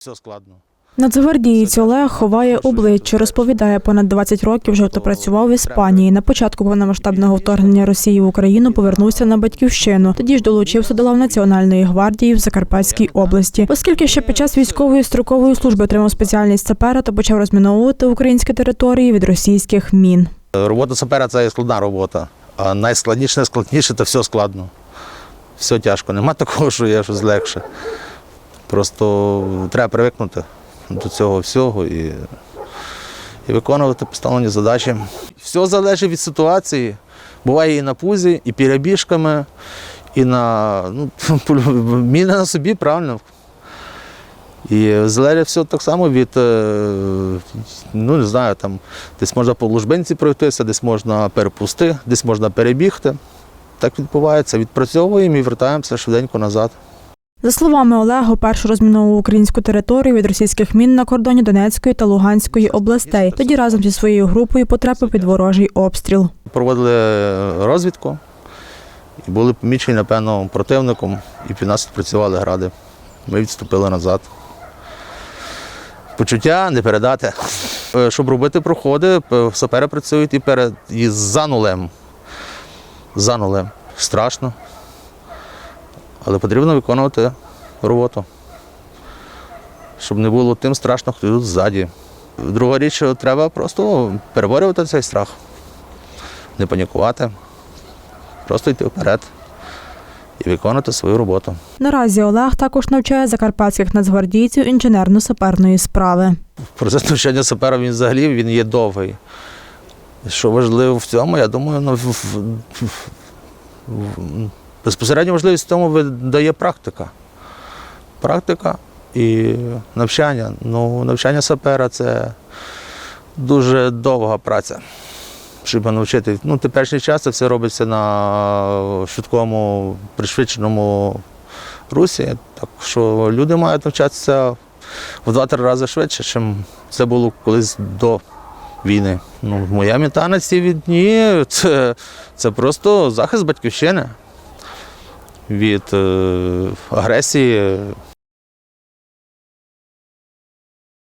Все складно. Нацгвардієць Олег ховає обличчя. Розповідає, понад 20 років вже працював в Іспанії. На початку повномасштабного вторгнення Росії в Україну повернувся на батьківщину. Тоді ж долучився до лав Національної гвардії в Закарпатській області. Оскільки ще під час військової строкової служби отримав спеціальність сапера, то почав розміновувати українські території від російських мін. Робота сапера це складна робота. А найскладніше, найскладніше це все складно. Все тяжко. Нема такого, що є щось легше. Просто треба привикнути до цього всього і, і виконувати поставлені задачі. Все залежить від ситуації. Буває і на пузі, і перебіжками, і на ну, міна на собі, правильно. І залежить все так само від, е, ну не знаю, там десь можна по лужбинці пройтися, десь можна перепусти, десь можна перебігти. Так відбувається. Відпрацьовуємо і вертаємося швиденько назад. За словами Олега, першу розміновував українську територію від російських мін на кордоні Донецької та Луганської областей. Тоді разом зі своєю групою потрапив під ворожий обстріл. Проводили розвідку і були помічені, напевно, противником, і під нас працювали гради. Ми відступили назад. Почуття не передати. Е, Щоб робити проходи, сапери працюють і перед і за нулем. За нулем. Страшно. Але потрібно виконувати роботу. Щоб не було тим страшно, хто тут ззаді. Друга річ, треба просто переборювати цей страх не панікувати, просто йти вперед і виконувати свою роботу. Наразі Олег також навчає закарпатських нацгвардійців інженерно-саперної справи. Процес навчання сапера він взагалі він є довгий. Що важливо в цьому, я думаю, ну, в- в- в- в- безпосередньо важливість в цьому дає практика. Практика і навчання. Ну, навчання сапера це дуже довга праця. Щоб навчити. Ну, теперішній час це все робиться на швидкому, пришвидшеному русі. Так що люди мають навчатися в два-три рази швидше, ніж це було колись до війни. Ну, моя мета на ці дні це, це просто захист батьківщини від е, агресії